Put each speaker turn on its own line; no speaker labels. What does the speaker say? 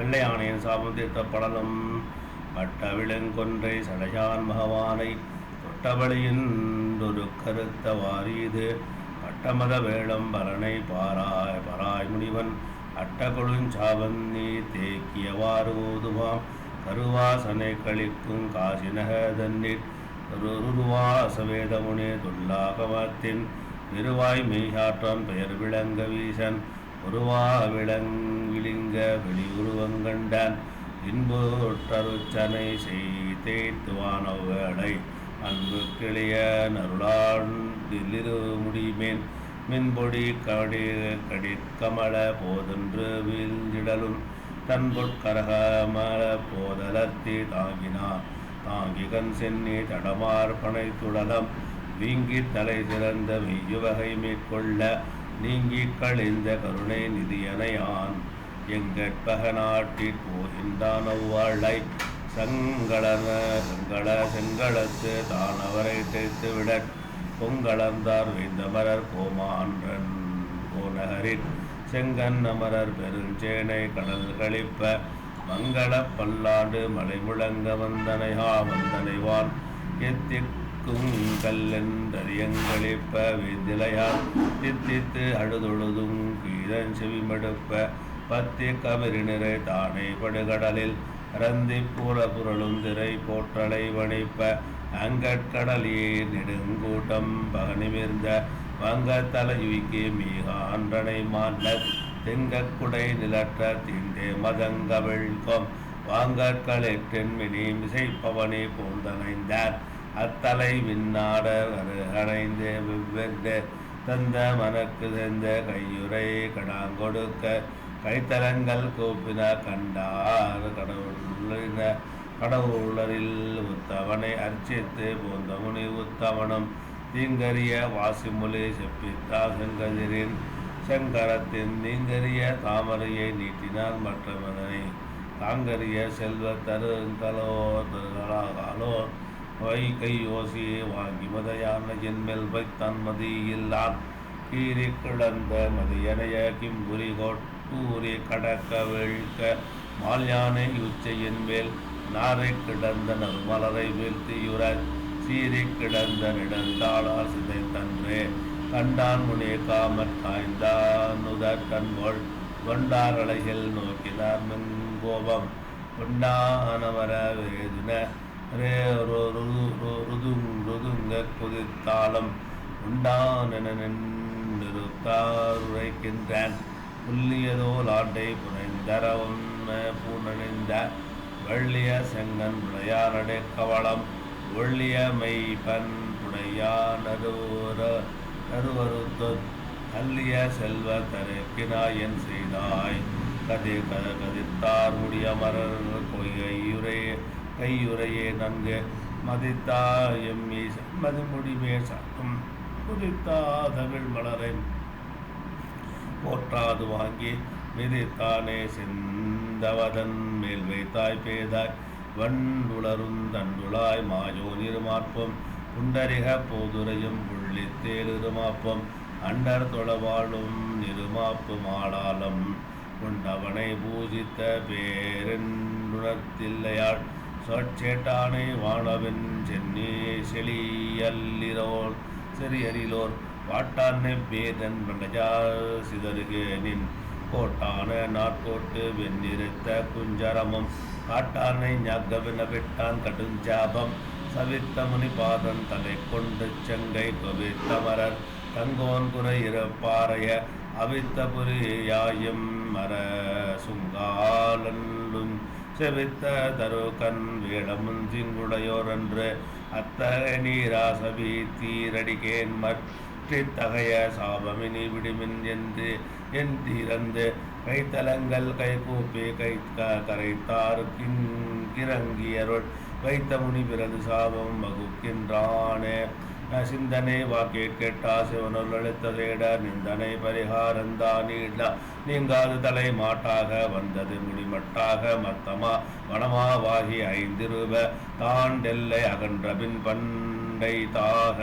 வெள்ளை ஆணையன் சாபம் தீர்த்த படலம் பட்ட விலங்கொன்றை சடையான் பகவானை தொட்டபலியின் ஒரு கருத்த வாரீது பட்டமத வேளம் பலனை பாராய் பராய் முனிவன் அட்ட கொடுஞ்சாவந்தி தேக்கியவாறு ஓதுவாம். கருவாசனை கழிக்கும் காசினக தன்னிட் ருருவாசவேதமுனே துல்லாகமத்தின் விருவாய் மெய்யாற்றான் பெயர் விளங்க வீசன். உருவா விளங் விளிங்க வெளியுருவங்கண்டான் இன்புற்றருச்சனை செய்தேத்துவானவடை அன்பு கிளிய நருளாண்டிலிரு முடிமேன் மின்பொடி கடி கடிக்கமல போதென்று வீழ்ந்திடலும். தன் பொற்கரகமல போதலத்தி தாங்கினார். தாங்கிகன் சென்னி தடமார்பனை துடலம் வீங்கி தலை சிறந்த மெய்யுவகை மேற்கொள்ள நீங்கி கழிந்த கருணை நிதியனையான் எங்கற்பக நாட்டிற் போகின்றான் அவ்வாழை. சங்களன சங்கள செங்களத்து தான் அவரை தேய்த்து விட பொங்களந்தார் வைந்தமரர் கோமான்றன் கோநகரின் செங்கன் அமரர் பெருஞ்சேனை கடல் கழிப்ப. மங்கள பல்லாண்டு மலை முழங்க வந்தனையா வந்தனைவான் நிற்கும் கல்லென்றறியங்களிப்ப வேதிலையான் தித்தித்து அழுதொழுதும் கீதன் செவிமடுப்ப பத்தி கபிரி தானே படுகடலில் ரந்தி பூர புரளும் திரை போற்றலை வணிப்ப அங்கட்கடலியே நெடுங்கூட்டம் பகனிமிர்ந்த வங்கத்தலையுய்க்கு மிக ஆன்றனை மாண்ட தெங்கக்குடை நிலற்ற திண்டே மதங்கவிழ்க்கும் வாங்கற்களெற்றென் மினி மிசைப்பவனே போந்தனைந்தார். அத்தலை விண்ணாடர் அருகணைந்து தந்த மனக்கு சென்ற கையுறை கடாங்கொடுக்க கைத்தலங்கள் கூப்பின கண்டார். கடவுள் கடவுளரில் உத்தவனை அர்ச்சித்து போந்த முனி உத்தவனும் தீங்கரிய வாசிமொழி செப்பித்தா செங்கதிரின் செங்கரத்தின் நீங்கரிய தாமரையை நீட்டினார் மற்றவனை தாங்கரிய செல்வ தருங்கலோ தருகலாகாலோ வைகை யோசியை வாங்கி மதையான என்மேல் வைத்தான் மதியில்லான் கீறி கிடந்த மதியடைய கிம்புரி கொட்டூரி கடக்க வெழுக்க மால்யானை உச்சையின் மேல். நாரை கிடந்த நறுமலரை வீழ்த்தியுற சீறி கிடந்த நிடந்தாளார் சிதை தன்றே கண்டான் முனே காமற் காய்ந்தான் உதர் கண்கோள். கொண்டார் அலைகள் நோக்கினார் மின் கோபம். கொண்டானவர வேதுன ரே ருதுங் ருதுங்க குதித்தாளம் உண்டானென நின்றிருத்தார் உரைக்கின்றான் புல்லியதோ லாட்டை புனைந்தர உன்ன பூணணிந்த வெள்ளிய செங்கன் விளையாடை கவளம். ஒள்ளிய மெய்பன் புனையா நடுவர நடுவருத்து கல்லிய செல்வ தருக்கினாயன் செய்தாய். கதி கத கதித்தார் முடியமரர் கொய்கையுரை கையுறையே நன்கு மதித்தா எம்மி மதிமுடிமே சாட்டும் குதித்தா தமிழ் மலரை போற்றாது வாங்கி மிதித்தானே சிந்தவதன் மேல் வைத்தாய் பேதாய். வண்டுளரும் தண்டுளாய் மாயோ நிருமாற்பம் புண்டரிக போதுரையும் புள்ளித்தேல் இருமாப்பம் அண்டர் தொழவாழும் நிருமாப்பு மாளாலம் கொண்டவனை பூஜித்த பேரென்றுணர்த்தில்லையாள். சொற்சேட்டானை வாழவன் சென்னே செழியல்லிரோர் செறியரிலோர் வாட்டானை பேதன் பண்டஜா சிதறுகேனின் கோட்டான நாட்கோட்டு வெண்ணிறுத்த குஞ்சரமம். காட்டானை ஞாகவின விட்டான் கடுஞ்சாபம். சவித்த முனிபாதன் தலை கொண்டு செங்கை கொவித்தமரர் தங்கோன் குறை இருப்பாறைய அவித்த புரியாயும் மர சுங்காலன்றும் செவித்த தருகன் வேடமுன் சிங்குடையோர் அத்தகை நீராசவி தீரடிகேன் மற்றித்தகைய சாபமினி விடுமின் என்று என் தீரந்து கைத்தலங்கள் கைகூப்பி கை க- கரைத்தார் கின் கிறங்கியருள் வைத்த முனி பிறகு சாபம் வகுக்கின்றானே. சிந்தனை வாக்கே கேட்டா சிவனுள் அழுத்த தேட நிந்தனை பரிகாரந்தானீட நீங்காது தலை மாட்டாக வந்தது முடிமட்டாக மத்தமா வனமாவாகி ஐந்து ரூப தாண்டெல்லை அகன்ற பின் பண்டை தாக